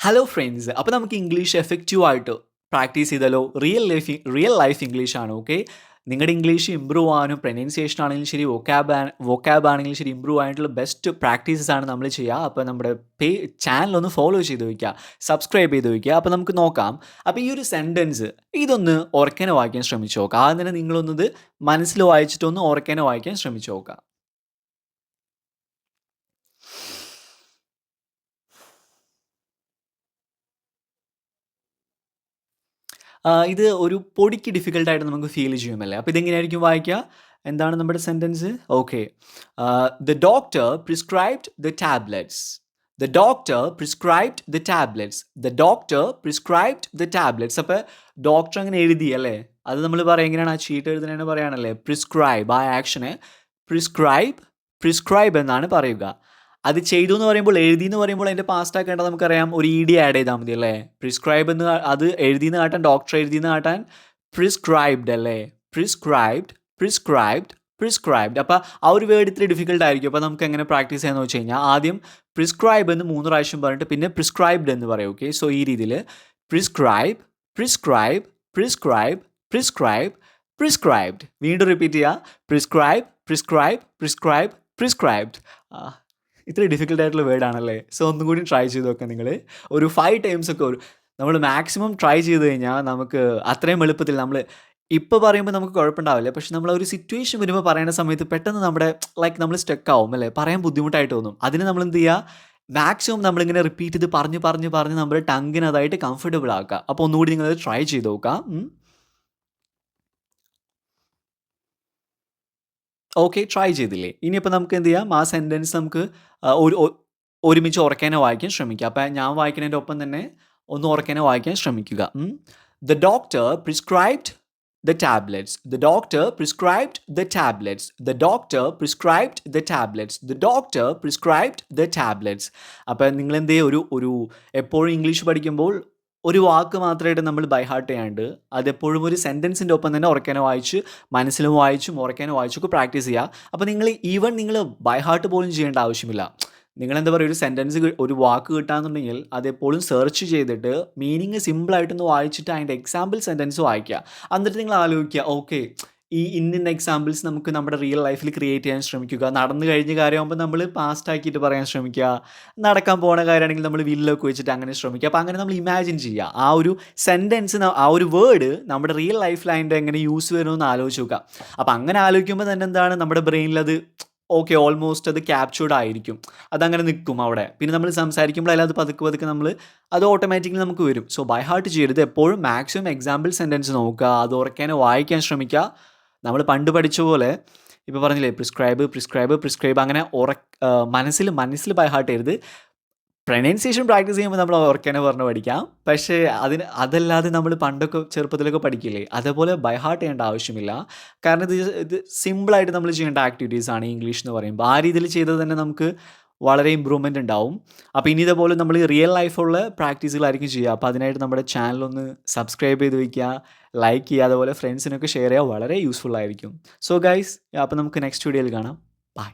Hello friends അപ്പോൾ നമുക്ക് English effective ആയിട്ട് പ്രാക്ടീസ് ചെയ്താലോ? Real life real life English ആണ് ഓക്കെ നിങ്ങളുടെ ഇംഗ്ലീഷ് ഇമ്പ്രൂവ് ആവാനും പ്രൊനൗൺസിയേഷൻ ആണെങ്കിലും ശരി വൊക്കാബ് വൊക്കാബ് ആണെങ്കിലും ശരി ഇമ്പ്രൂവ് ആയിട്ടുള്ള ബെസ്റ്റ് പ്രാക്ടീസസ് ആണ് നമ്മൾ ചെയ്യുക അപ്പോൾ നമ്മുടെ പേ ചാനൽ ഒന്ന് ഫോളോ ചെയ്ത് വയ്ക്കുക സബ്സ്ക്രൈബ് ചെയ്ത് വയ്ക്കുക അപ്പോൾ നമുക്ക് നോക്കാം. അപ്പോൾ ഈ ഒരു സെന്റൻസ് ഇതൊന്ന് ഓർക്കാനോ വായിക്കാൻ ശ്രമിച്ചു നോക്കാം. ആദ്യം തന്നെ നിങ്ങളൊന്നത് മനസ്സിൽ വായിച്ചിട്ടൊന്ന് ഓർക്കാനോ വായിക്കാൻ ശ്രമിച്ചു നോക്കാം. ഇത് ഒരു പൊടിക്ക് ഡിഫിക്കൽട്ടായിട്ട് നമുക്ക് ഫീൽ ചെയ്യുമല്ലേ അപ്പോൾ ഇതെങ്ങനെയായിരിക്കും വായിക്കുക എന്താണ് നമ്മുടെ sentence okay the doctor prescribed the tablets the doctor prescribed the tablets the doctor prescribed the tablets അപ്പോൾ ഡോക്ടർ അങ്ങനെ എഴുതി അല്ലേ? അത് നമ്മൾ പറയാം എങ്ങനെയാണ് ആ ചീട്ട് എഴുതുന്നതെന്ന് പറയുകയാണല്ലേ പ്രിസ്ക്രൈബ് ആ ആക്ഷനെ പ്രിസ്ക്രൈബ് പ്രിസ്ക്രൈബ് എന്നാണ് പറയുക. അത് ചെയ്തു എന്ന് പറയുമ്പോൾ എഴുതി എന്ന് പറയുമ്പോൾ അതിന്റെ പാസ്റ്റ് ആക്കേണ്ടത് നമുക്കറിയാം ഒരു ഇ ഡി ആഡ് ചെയ്താൽ മതി അല്ലേ? പ്രിസ്ക്രൈബ് എന്ന് അത് എഴുതിയെന്ന് കാട്ടാൻ ഡോക്ടർ എഴുതിയെന്ന് കാട്ടാൻ പ്രിസ്ക്രൈബ്ഡ് അല്ലേ? പ്രിസ്ക്രൈബ്ഡ് പ്രിസ്ക്രൈബ്ഡ് പ്രിസ്ക്രൈബ്ഡ് അപ്പോൾ ആ ഒരു വേർഡ് ഇത്തിരി ഡിഫിക്കൽട്ട് ആയിരിക്കും. അപ്പോൾ നമുക്ക് എങ്ങനെ പ്രാക്ടീസ് ചെയ്യാന്ന് വെച്ച് കഴിഞ്ഞാൽ ആദ്യം പ്രിസ്ക്രൈബ് എന്ന് മൂന്ന് പ്രാവശ്യം പറഞ്ഞിട്ട് പിന്നെ പ്രിസ്ക്രൈബ്ഡ് എന്ന് പറയും. ഓക്കെ സോ ഈ രീതിയിൽ prescribe prescribe prescribe prescribe prescribed വീണ്ടും റിപ്പീറ്റ് ചെയ്യുക പ്രിസ്ക്രൈബ് പ്രിസ്ക്രൈബ് പ്രിസ്ക്രൈബ് പ്രിസ്ക്രൈബ്ഡ് ഇത്ര ഡിഫിക്കൽട്ട് ആയിട്ടുള്ള വേർഡാണല്ലേ സോ ഒന്നും കൂടി ട്രൈ ചെയ്ത് നോക്കാം നിങ്ങൾ ഒരു ഫൈവ് ടൈംസ് ഒക്കെ ഒരു നമ്മൾ മാക്സിമം ട്രൈ ചെയ്ത് കഴിഞ്ഞാൽ നമുക്ക് അത്രയും എളുപ്പത്തിൽ നമ്മൾ ഇപ്പോൾ പറയുമ്പോൾ നമുക്ക് കുഴപ്പമുണ്ടാവില്ല. പക്ഷെ നമ്മൾ ഒരു സിറ്റുവേഷൻ വരുമ്പോൾ പറയുന്ന സമയത്ത് പെട്ടെന്ന് നമ്മുടെ ലൈക്ക് നമ്മൾ സ്റ്റക്ക് ആവും അല്ലേ? പറയാൻ ബുദ്ധിമുട്ടായിട്ട് തോന്നും. അതിന് നമ്മൾ എന്ത് ചെയ്യുക മാക്സിമം നമ്മളിങ്ങനെ റിപ്പീറ്റ് ചെയ്ത് പറഞ്ഞ് പറഞ്ഞ് പറഞ്ഞ് നമ്മുടെ ടങ്ങിന് അതായിട്ട് കംഫർട്ടബിൾ ആക്കുക. അപ്പോൾ ഒന്നുകൂടി നിങ്ങൾ ട്രൈ ചെയ്ത് നോക്കാം. ഓക്കെ ട്രൈ ചെയ്തില്ലേ. ഇനിയിപ്പോൾ നമുക്ക് എന്ത് ചെയ്യാം? ആ സെന്റൻസ് നമുക്ക് ഒരു ഒരുമിച്ച് ഉറക്കാനെ വായിക്കാൻ ശ്രമിക്കുക അപ്പം ഞാൻ വായിക്കുന്നതിന്റെ ഒപ്പം തന്നെ ഒന്ന് ഉറക്കാനെ വായിക്കാൻ ശ്രമിക്കുക. The doctor prescribed the tablets the doctor prescribed the tablets the doctor prescribed the tablets the doctor prescribed the tablets അപ്പം നിങ്ങൾ എന്തേ ഒരു ഒരു എപ്പോഴും ഇംഗ്ലീഷ് പഠിക്കുമ്പോൾ ഒരു വാക്ക് മാത്രമായിട്ട് നമ്മൾ ബൈ ഹാർട്ട് ചെയ്യാണ്ട് അതെപ്പോഴും ഒരു സെന്റൻസിന്റെ ഒപ്പം തന്നെ ഉറക്കാനോ വായിച്ച് മനസ്സിലും വായിച്ചും ഉറക്കാനോ വായിച്ചൊക്കെ പ്രാക്ടീസ് ചെയ്യുക അപ്പോൾ നിങ്ങൾ ഈവൻ നിങ്ങൾ ബൈ ഹാർട്ട് പോലും ചെയ്യേണ്ട ആവശ്യമില്ല. നിങ്ങൾ എന്താ പറയുക ഒരു സെന്റൻസ് ഒരു വാക്ക് കിട്ടാന്നുണ്ടെങ്കിൽ അതെപ്പോഴും സെർച്ച് ചെയ്തിട്ട് മീനിങ് സിമ്പിളായിട്ടൊന്ന് വായിച്ചിട്ട് അതിന്റെ എക്സാമ്പിൾ സെന്റൻസ് വായിക്കുക. എന്നിട്ട് നിങ്ങൾ ആലോചിക്കുക ഓക്കെ ഈ ഇന്നിന്ന എക്സാമ്പിൾസ് നമുക്ക് നമ്മുടെ റിയൽ ലൈഫിൽ ക്രിയേറ്റ് ചെയ്യാൻ ശ്രമിക്കുക. നടന്നു കഴിഞ്ഞ കാര്യമാകുമ്പോൾ നമ്മൾ പാസ്റ്റ് ആക്കിയിട്ട് പറയാൻ ശ്രമിക്കുക. നടക്കാൻ പോണ കാര്യമാണെങ്കിൽ നമ്മൾ വില്ലൊക്കെ വെച്ചിട്ട് അങ്ങനെ ശ്രമിക്കുക. അപ്പോൾ അങ്ങനെ നമ്മൾ ഇമാജിൻ ചെയ്യുക. ആ ഒരു സെന്റൻസ് ആ ഒരു വേർഡ് നമ്മുടെ റിയൽ ലൈഫിൽ അതിന്റെ എങ്ങനെ യൂസ് വരുമെന്ന് ആലോചിച്ച് നോക്കുക. അപ്പോൾ അങ്ങനെ ആലോചിക്കുമ്പോൾ തന്നെ എന്താണ്? നമ്മുടെ ബ്രെയിനിൽ അത് ഓക്കെ ഓൾമോസ്റ്റ് അത് ക്യാപ്ചേർഡ് ആയിരിക്കും. അതങ്ങനെ നിൽക്കും അവിടെ. പിന്നെ നമ്മൾ സംസാരിക്കുമ്പോൾ അല്ലാതെ പതുക്കെ പതുക്കെ നമ്മൾ അത് ഓട്ടോമാറ്റിക്കലി നമുക്ക് വരും. സോ ബൈ ഹാർട്ട് ചെയ്യരുത് എപ്പോഴും മാക്സിമം എക്സാമ്പിൾ സെന്റൻസ് നോക്കുക. അത് ഉറക്കാനോ വായിക്കാൻ ശ്രമിക്കുക. നമ്മൾ പണ്ട് പഠിച്ച പോലെ ഇപ്പോൾ പറഞ്ഞില്ലേ പ്രിസ്ക്രൈബ് പ്രിസ്ക്രൈബ് പ്രിസ്ക്രൈബ് അങ്ങനെ ഉറ മനസ്സിൽ മനസ്സിൽ ബൈ ഹാർട്ട് ചെയ്ത് പ്രൊനൗൺസിയേഷൻ പ്രാക്ടീസ് ചെയ്യുമ്പോൾ നമ്മൾ ഓർക്കാനെ പറഞ്ഞ് പഠിക്കാം. പക്ഷേ അതിന് അതല്ലാതെ നമ്മൾ പണ്ടൊക്കെ ചെറുപ്പത്തിലൊക്കെ പഠിക്കില്ലേ അതേപോലെ ബൈ ഹാർട്ട് ചെയ്യേണ്ട ആവശ്യമില്ല. കാരണം ഇത് ഇത് സിമ്പിളായിട്ട് നമ്മൾ ചെയ്യേണ്ട ആക്ടിവിറ്റീസ് ആണ് ഇംഗ്ലീഷ് എന്ന് പറയുമ്പോൾ ആ രീതിയിൽ ചെയ്തത് തന്നെ നമുക്ക് വളരെ ഇമ്പ്രൂവ്മെന്റ് ഉണ്ടാവും. അപ്പോൾ ഇനി ഇതേപോലെ നമ്മൾ റിയൽ ലൈഫുള്ള പ്രാക്ടീസുകളായിരിക്കും ചെയ്യുക. അപ്പോൾ അതിനായിട്ട് നമ്മുടെ ചാനൽ ഒന്ന് സബ്സ്ക്രൈബ് ചെയ്ത് വയ്ക്കുക ലൈക്ക് ചെയ്യുക അതുപോലെ ഫ്രണ്ട്സിനൊക്കെ ഷെയർ ചെയ്യുക. വളരെ യൂസ്ഫുൾ ആയിരിക്കും. സോ ഗൈസ് അപ്പോൾ നമുക്ക് നെക്സ്റ്റ് വീഡിയോയിൽ കാണാം. ബൈ